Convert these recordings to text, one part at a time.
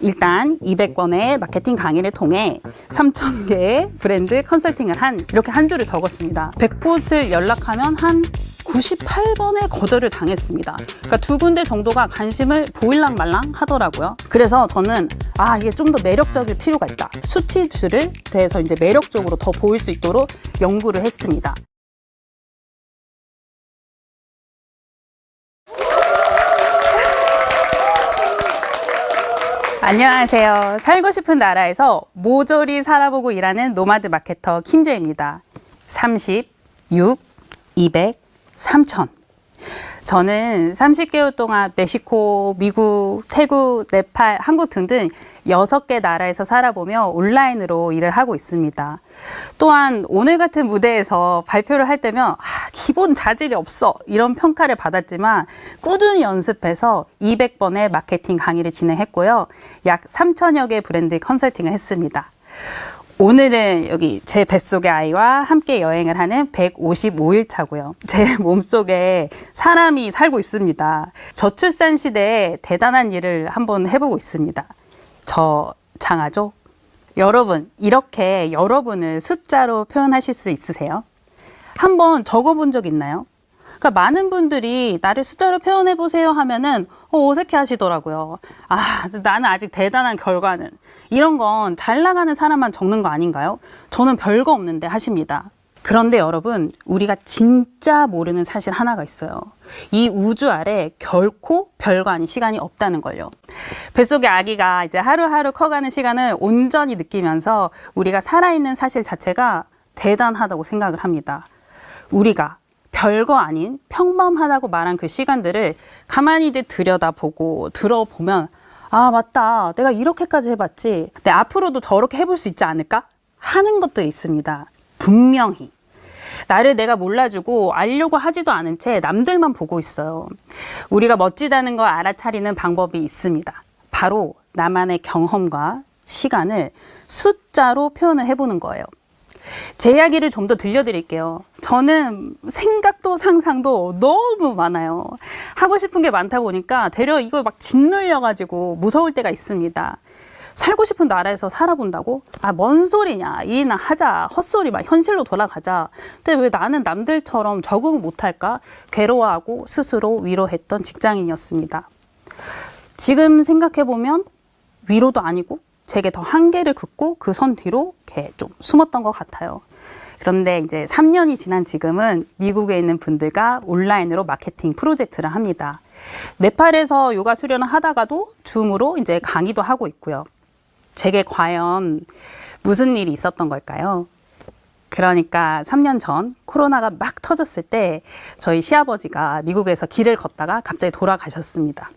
일단 200번의 마케팅 강의를 통해 3,000개의 브랜드 컨설팅을 한 이렇게 한 줄을 적었습니다. 100곳을 연락하면 한 98번의 거절을 당했습니다. 그러니까 두 군데 정도가 관심을 보일랑 말랑 하더라고요. 그래서 저는 아 이게 좀 더 매력적일 필요가 있다. 수치들을 대해서 이제 매력적으로 더 보일 수 있도록 연구를 했습니다. 안녕하세요. 살고 싶은 나라에서 모조리 살아보고 일하는 노마드 마케터 김재입니다. 30, 6, 200, 3000. 저는 30개월 동안 멕시코, 미국, 태국, 네팔, 한국 등등 6개 나라에서 살아보며 온라인으로 일을 하고 있습니다. 또한 오늘 같은 무대에서 발표를 할 때면 아, 기본 자질이 없어 이런 평가를 받았지만 꾸준히 연습해서 200번의 마케팅 강의를 진행했고요. 약 3천여 개 브랜드 컨설팅을 했습니다. 오늘은 여기 제 뱃속의 아이와 함께 여행을 하는 155일 차고요. 제 몸속에 사람이 살고 있습니다. 저출산 시대에 대단한 일을 한번 해보고 있습니다. 저 장하죠? 여러분, 이렇게 여러분을 숫자로 표현하실 수 있으세요? 한번 적어본 적 있나요? 그러니까 많은 분들이 나를 숫자로 표현해 보세요 하면은 어, 어색해 하시더라고요. 아, 나는 아직 대단한 결과는 이런 건 잘 나가는 사람만 적는 거 아닌가요? 저는 별거 없는데 하십니다. 그런데 여러분, 우리가 진짜 모르는 사실 하나가 있어요. 이 우주 아래 결코 별거 아닌 시간이 없다는 걸요. 뱃속의 아기가 이제 하루하루 커가는 시간을 온전히 느끼면서 우리가 살아있는 사실 자체가 대단하다고 생각을 합니다. 우리가 별거 아닌 평범하다고 말한 그 시간들을 가만히 이제 들여다보고 들어보면 아 맞다 내가 이렇게까지 해봤지 근데 앞으로도 저렇게 해볼 수 있지 않을까 하는 것들이 있습니다 분명히 나를 내가 몰라주고 알려고 하지도 않은 채 남들만 보고 있어요 우리가 멋지다는 걸 알아차리는 방법이 있습니다 바로 나만의 경험과 시간을 숫자로 표현을 해보는 거예요 제 이야기를 좀 더 들려드릴게요. 저는 생각도 상상도 너무 많아요. 하고 싶은 게 많다 보니까 되려 이걸 막 짓눌려가지고 무서울 때가 있습니다. 살고 싶은 나라에서 살아본다고? 아, 뭔 소리냐. 일이나 하자. 헛소리 막 현실로 돌아가자. 근데 왜 나는 남들처럼 적응 못할까? 괴로워하고 스스로 위로했던 직장인이었습니다. 지금 생각해보면 위로도 아니고 제게 더 한계를 긋고 그 선 뒤로 좀 숨었던 것 같아요. 그런데 이제 3년이 지난 지금은 미국에 있는 분들과 온라인으로 마케팅 프로젝트를 합니다. 네팔에서 요가 수련을 하다가도 줌으로 이제 강의도 하고 있고요. 제게 과연 무슨 일이 있었던 걸까요? 그러니까 3년 전 코로나가 막 터졌을 때 저희 시아버지가 미국에서 길을 걷다가 갑자기 돌아가셨습니다.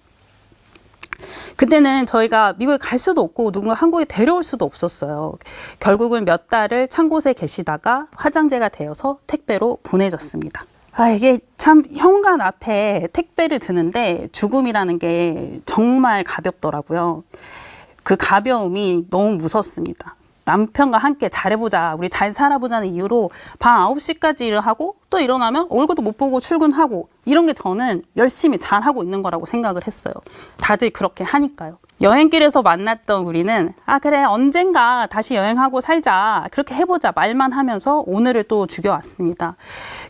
그때는 저희가 미국에 갈 수도 없고 누군가 한국에 데려올 수도 없었어요. 결국은 몇 달을 찬 곳에 계시다가 화장제가 되어서 택배로 보내졌습니다. 아, 이게 참 현관 앞에 택배를 드는데 죽음이라는 게 정말 가볍더라고요. 그 가벼움이 너무 무섭습니다. 남편과 함께 잘해보자, 우리 잘 살아보자는 이유로 밤 9시까지 일을 하고 또 일어나면 얼굴도 못 보고 출근하고 이런 게 저는 열심히 잘하고 있는 거라고 생각을 했어요. 다들 그렇게 하니까요. 여행길에서 만났던 우리는 아, 그래, 언젠가 다시 여행하고 살자. 그렇게 해보자. 말만 하면서 오늘을 또 죽여왔습니다.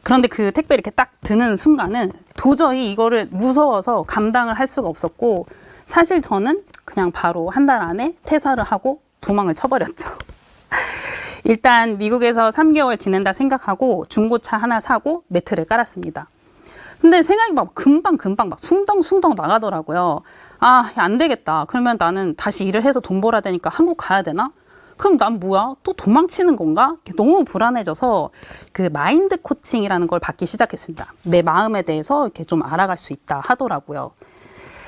그런데 그 택배 이렇게 딱 드는 순간은 도저히 이거를 무서워서 감당을 할 수가 없었고 사실 저는 그냥 바로 한 달 안에 퇴사를 하고 도망을 쳐버렸죠. 일단 미국에서 3개월 지낸다 생각하고 중고차 하나 사고 매트를 깔았습니다. 근데 생각이 막 금방 금방 막 숭덩숭덩 나가더라고요. 아, 안 되겠다. 그러면 나는 다시 일을 해서 돈 벌어야 되니까 한국 가야 되나? 그럼 난 뭐야? 또 도망치는 건가? 너무 불안해져서 그 마인드 코칭이라는 걸 받기 시작했습니다. 내 마음에 대해서 이렇게 좀 알아갈 수 있다 하더라고요.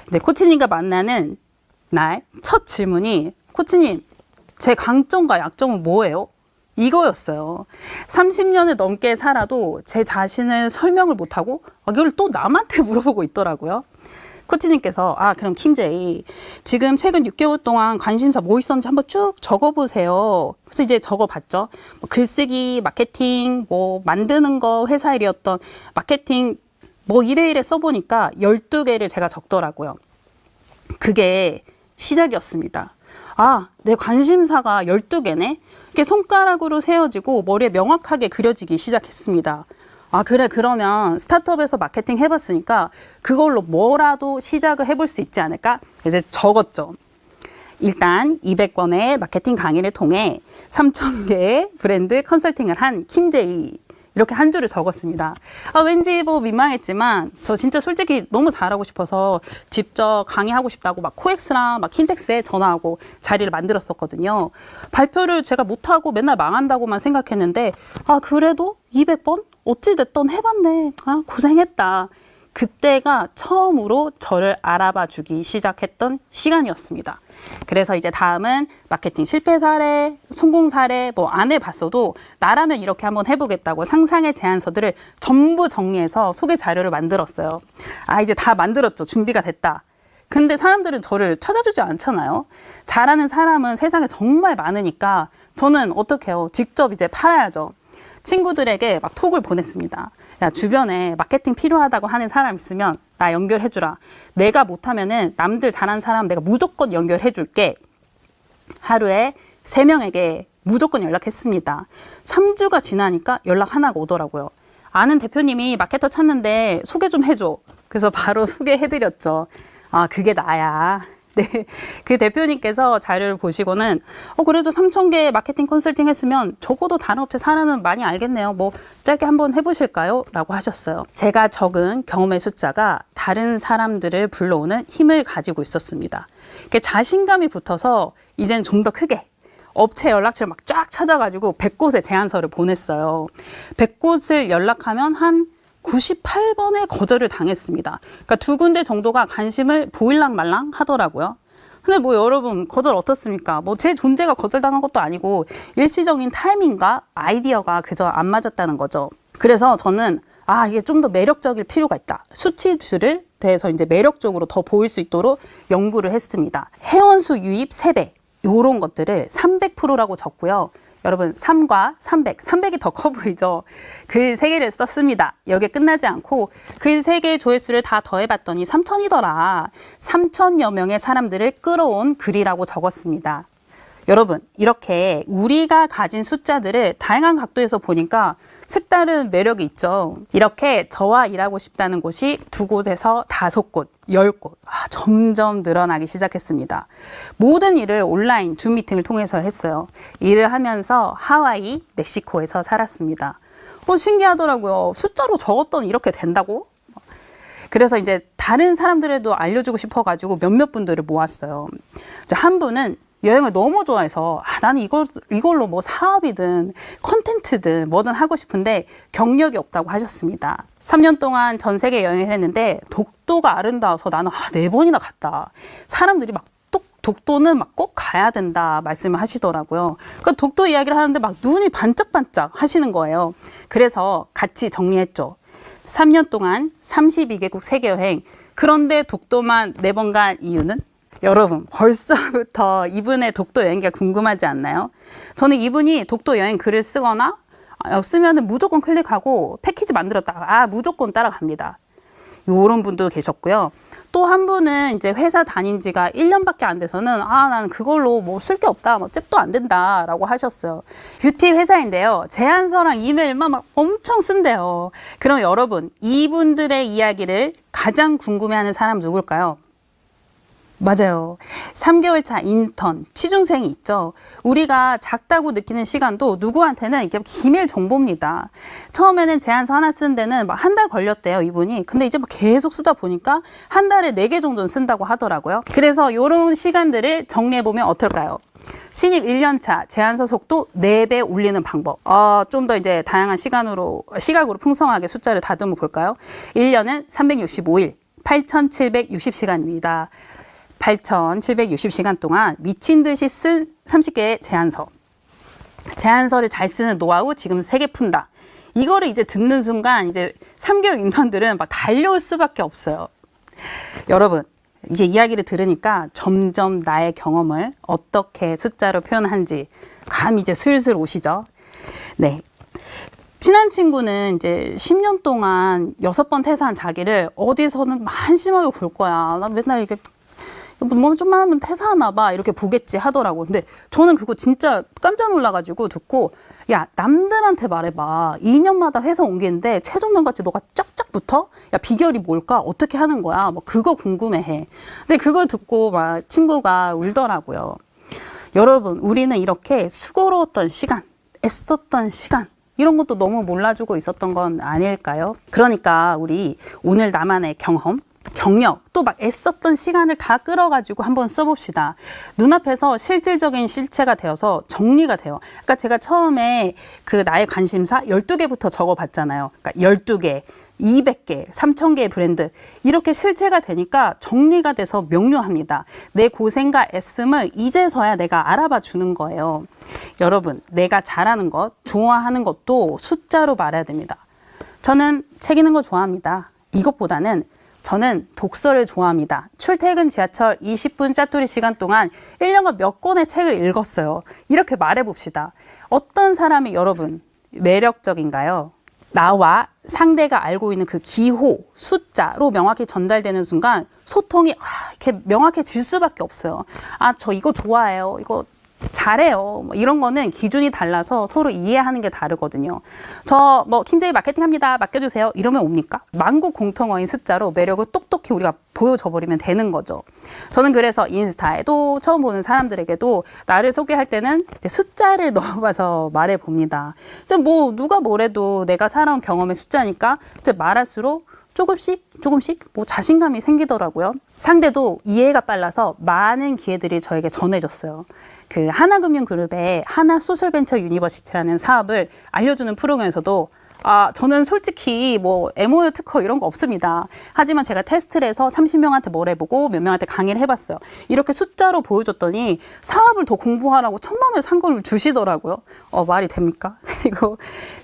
이제 코치님과 만나는 날 첫 질문이 코치님, 제 강점과 약점은 뭐예요? 이거였어요. 30년을 넘게 살아도 제 자신을 설명을 못하고 아, 이걸 또 남한테 물어보고 있더라고요. 코치님께서 아 그럼 킴제이 지금 최근 6개월 동안 관심사 뭐 있었는지 한번 쭉 적어보세요. 그래서 이제 적어봤죠. 뭐 글쓰기, 마케팅, 뭐 만드는 거 회사 일이었던 마케팅 뭐 이래 이래 써보니까 12개를 제가 적더라고요. 그게 시작이었습니다. 아, 내 관심사가 12개네? 이렇게 손가락으로 세워지고 머리에 명확하게 그려지기 시작했습니다. 아, 그래, 그러면 스타트업에서 마케팅 해봤으니까 그걸로 뭐라도 시작을 해볼 수 있지 않을까? 이제 적었죠. 일단 200번의 마케팅 강의를 통해 3,000개의 브랜드 컨설팅을 한 킴제이. 이렇게 한 줄을 적었습니다. 아, 왠지 뭐 민망했지만 저 진짜 솔직히 너무 잘하고 싶어서 직접 강의하고 싶다고 막 코엑스랑 막 킨텍스에 전화하고 자리를 만들었었거든요. 발표를 제가 못하고 맨날 망한다고만 생각했는데 아, 그래도 200번? 어찌됐든 해봤네. 아, 고생했다. 그때가 처음으로 저를 알아봐 주기 시작했던 시간이었습니다. 그래서 이제 다음은 마케팅 실패 사례, 성공 사례 뭐 안 해봤어도 나라면 이렇게 한번 해보겠다고 상상의 제안서들을 전부 정리해서 소개 자료를 만들었어요. 아 이제 다 만들었죠. 준비가 됐다. 근데 사람들은 저를 찾아주지 않잖아요. 잘하는 사람은 세상에 정말 많으니까 저는 어떻게 해요? 직접 이제 팔아야죠. 친구들에게 막 톡을 보냈습니다. 야, 주변에 마케팅 필요하다고 하는 사람 있으면 나 연결해주라. 내가 못하면은 남들 잘하는 사람 내가 무조건 연결해줄게. 하루에 세명에게 무조건 연락했습니다. 3주가 지나니까 연락 하나가 오더라고요. 아는 대표님이 마케터 찾는데 소개 좀 해줘. 그래서 바로 소개해드렸죠. 아, 그게 나야. 네. 그 대표님께서 자료를 보시고는, 어, 그래도 3,000개 마케팅 컨설팅 했으면 적어도 다른 업체 사례는 많이 알겠네요. 뭐, 짧게 한번 해보실까요? 라고 하셨어요. 제가 적은 경험의 숫자가 다른 사람들을 불러오는 힘을 가지고 있었습니다. 이렇게 자신감이 붙어서 이제는 좀더 크게 업체 연락처를 막 쫙 찾아가지고 100곳에 제안서를 보냈어요. 100곳을 연락하면 한 98번의 거절을 당했습니다. 그러니까 두 군데 정도가 관심을 보일랑 말랑 하더라고요. 근데 뭐 여러분 거절 어떻습니까? 뭐 제 존재가 거절당한 것도 아니고 일시적인 타이밍과 아이디어가 그저 안 맞았다는 거죠. 그래서 저는 아 이게 좀 더 매력적일 필요가 있다. 수치들을 대해서 이제 매력적으로 더 보일 수 있도록 연구를 했습니다. 회원수 유입 3배 요런 것들을 300%라고 적고요. 여러분 3과 300, 300이 더 커 보이죠? 글 3개를 썼습니다. 여기에 끝나지 않고 글 3개의 조회수를 다 더해봤더니 3천이더라. 3천여 명의 사람들을 끌어온 글이라고 적었습니다. 여러분 이렇게 우리가 가진 숫자들을 다양한 각도에서 보니까 색다른 매력이 있죠. 이렇게 저와 일하고 싶다는 곳이 두 곳에서 다섯 곳, 열 곳, 아, 점점 늘어나기 시작했습니다. 모든 일을 온라인 줌 미팅을 통해서 했어요. 일을 하면서 하와이, 멕시코에서 살았습니다. 어, 신기하더라고요. 숫자로 적었더니 이렇게 된다고? 그래서 이제 다른 사람들에도 알려주고 싶어가지고 몇몇 분들을 모았어요. 한 분은 여행을 너무 좋아해서 아, 나는 이걸 이걸로 뭐 사업이든 컨텐츠든 뭐든 하고 싶은데 경력이 없다고 하셨습니다. 3년 동안 전 세계 여행을 했는데 독도가 아름다워서 나는 아, 네 번이나 갔다. 사람들이 막 독, 독도는 막 꼭 가야 된다 말씀을 하시더라고요. 그 독도 이야기를 하는데 막 눈이 반짝반짝 하시는 거예요. 그래서 같이 정리했죠. 3년 동안 32개국 세계 여행. 그런데 독도만 네 번 간 이유는 여러분 벌써부터 이분의 독도 여행기가 궁금하지 않나요? 저는 이분이 독도 여행 글을 쓰거나 아, 쓰면은 무조건 클릭하고 패키지 만들었다가 아 무조건 따라갑니다. 요런 분도 계셨고요. 또 한 분은 이제 회사 다닌 지가 1년밖에 안 돼서는 아 나는 그걸로 뭐 쓸 게 없다 뭐 잽도 안 된다 라고 하셨어요. 뷰티 회사인데요. 제안서랑 이메일만 막 엄청 쓴대요. 그럼 여러분 이분들의 이야기를 가장 궁금해하는 사람 누굴까요? 맞아요. 3개월 차 인턴, 취준생이 있죠. 우리가 작다고 느끼는 시간도 누구한테는 이게 기밀 정보입니다. 처음에는 제안서 하나 쓰는 데는 막 한 달 걸렸대요, 이분이. 근데 이제 막 계속 쓰다 보니까 한 달에 4개 정도는 쓴다고 하더라고요. 그래서 이런 시간들을 정리해보면 어떨까요? 신입 1년차 제안서 속도 4배 올리는 방법. 어, 좀 더 이제 다양한 시간으로, 시각으로 풍성하게 숫자를 다듬어 볼까요? 1년은 365일, 8,760시간입니다. 8,760시간 동안 미친 듯이 쓴 30개의 제안서. 제안서를 잘 쓰는 노하우 지금 3개 푼다. 이거를 이제 듣는 순간 이제 3개월 인턴들은 막 달려올 수밖에 없어요. 여러분, 이제 이야기를 들으니까 점점 나의 경험을 어떻게 숫자로 표현한지 감 이제 슬슬 오시죠? 네. 친한 친구는 이제 10년 동안 여섯 번 퇴사한 자기를 어디서는 한심하게 볼 거야. 나 맨날 이게 뭐 좀만 하면 퇴사하나 봐 이렇게 보겠지 하더라고. 근데 저는 그거 진짜 깜짝 놀라가지고 듣고 야 남들한테 말해봐 2년마다 회사 옮기는데 최종면 같이 너가 쫙쫙 붙어? 야 비결이 뭘까? 어떻게 하는 거야? 뭐 그거 궁금해해. 근데 그걸 듣고 막 친구가 울더라고요. 여러분 우리는 이렇게 수고로웠던 시간, 애썼던 시간 이런 것도 너무 몰라주고 있었던 건 아닐까요? 그러니까 우리 오늘 나만의 경험, 경력, 또 막 애썼던 시간을 다 끌어가지고 한번 써봅시다. 눈앞에서 실질적인 실체가 되어서 정리가 돼요. 그러니까 제가 처음에 그 나의 관심사 12개부터 적어봤잖아요. 그러니까 12개. 200개, 3000개의 브랜드 이렇게 실체가 되니까 정리가 돼서 명료합니다. 내 고생과 애씀을 이제서야 내가 알아봐 주는 거예요. 여러분, 내가 잘하는 것, 좋아하는 것도 숫자로 말해야 됩니다. 저는 책 읽는 거 좋아합니다. 이것보다는 저는 독서를 좋아합니다. 출퇴근 지하철 20분 짜투리 시간 동안 1년간 몇 권의 책을 읽었어요. 이렇게 말해 봅시다. 어떤 사람이 여러분 매력적인가요? 나와 상대가 알고 있는 그 기호, 숫자로 명확히 전달되는 순간 소통이 아, 이렇게 명확해질 수밖에 없어요. 아, 저 이거 좋아해요. 이거 잘해요. 뭐 이런 거는 기준이 달라서 서로 이해하는 게 다르거든요. 저 뭐 킴제이 마케팅 합니다. 맡겨주세요. 이러면 옵니까? 만국 공통어인 숫자로 매력을 똑똑히 우리가 보여줘 버리면 되는 거죠. 저는 그래서 인스타에도 처음 보는 사람들에게도 나를 소개할 때는 숫자를 넣어봐서 말해 봅니다. 뭐 누가 뭐래도 내가 살아온 경험의 숫자니까 이제 말할수록 조금씩 조금씩 뭐 자신감이 생기더라고요. 상대도 이해가 빨라서 많은 기회들이 저에게 전해졌어요. 그 하나금융그룹의 하나소셜벤처 유니버시티라는 사업을 알려주는 프로그램에서도 아, 저는 솔직히 뭐 MOU 특허 이런 거 없습니다. 하지만 제가 테스트를 해서 30명한테 뭘 해보고 몇 명한테 강의를 해봤어요. 이렇게 숫자로 보여줬더니 사업을 더 공부하라고 천만 원을 상금을 주시더라고요. 어, 말이 됩니까? 그리고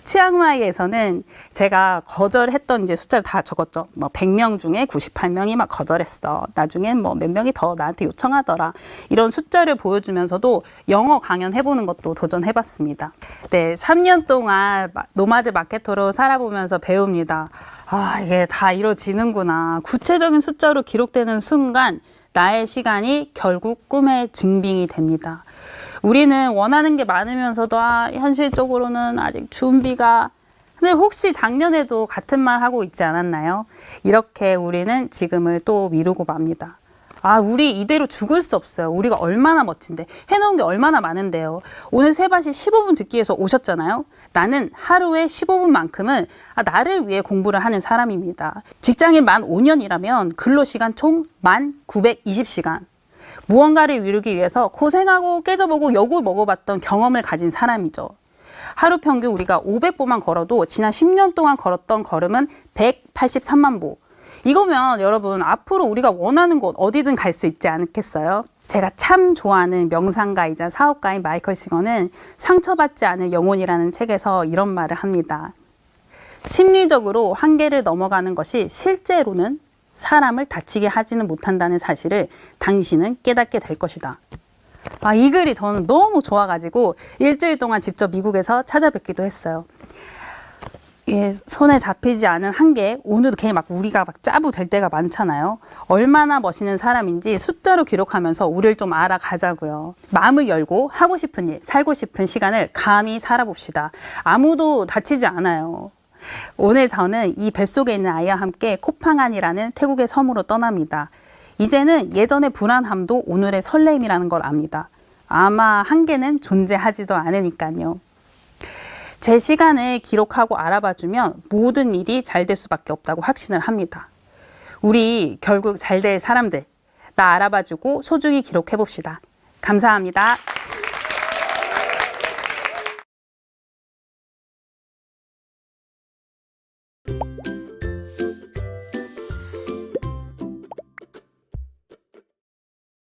치앙마이에서는 제가 거절했던 이제 숫자를 다 적었죠. 뭐 100명 중에 98명이 막 거절했어. 나중엔 뭐 몇 명이 더 나한테 요청하더라. 이런 숫자를 보여주면서도 영어 강연 해보는 것도 도전해봤습니다. 네, 3년 동안 마- 노마드 마케터 로 살아보면서 배웁니다. 아, 이게 다 이루어지는구나. 구체적인 숫자로 기록되는 순간 나의 시간이 결국 꿈의 증빙이 됩니다. 우리는 원하는 게 많으면서도 아, 현실적으로는 아직 준비가 근데 혹시 작년에도 같은 말 하고 있지 않았나요? 이렇게 우리는 지금을 또 미루고 맙니다. 아, 우리 이대로 죽을 수 없어요. 우리가 얼마나 멋진데. 해놓은 게 얼마나 많은데요. 오늘 세바시 15분 듣기 위해서 오셨잖아요. 나는 하루에 15분만큼은 아, 나를 위해 공부를 하는 사람입니다. 직장인 만 5년이라면 근로시간 총 만 920시간. 무언가를 이루기 위해서 고생하고 깨져보고 욕을 먹어봤던 경험을 가진 사람이죠. 하루 평균 우리가 500보만 걸어도 지난 10년 동안 걸었던 걸음은 183만 보. 이거면 여러분 앞으로 우리가 원하는 곳 어디든 갈 수 있지 않겠어요? 제가 참 좋아하는 명상가이자 사업가인 마이클 시거는 상처받지 않은 영혼이라는 책에서 이런 말을 합니다. 심리적으로 한계를 넘어가는 것이 실제로는 사람을 다치게 하지는 못한다는 사실을 당신은 깨닫게 될 것이다. 아, 이 글이 저는 너무 좋아가지고 일주일 동안 직접 미국에서 찾아뵙기도 했어요. 예, 손에 잡히지 않은 한계, 오늘도 괜히 막 우리가 막 짜부 될 때가 많잖아요. 얼마나 멋있는 사람인지 숫자로 기록하면서 우리를 좀 알아가자고요. 마음을 열고 하고 싶은 일, 살고 싶은 시간을 감히 살아봅시다. 아무도 다치지 않아요. 오늘 저는 이 뱃속에 있는 아이와 함께 코팡안이라는 태국의 섬으로 떠납니다. 이제는 예전의 불안함도 오늘의 설레임이라는 걸 압니다. 아마 한계는 존재하지도 않으니까요. 제 시간을 기록하고 알아봐주면 모든 일이 잘 될 수밖에 없다고 확신을 합니다. 우리 결국 잘 될 사람들, 나 알아봐주고 소중히 기록해봅시다. 감사합니다.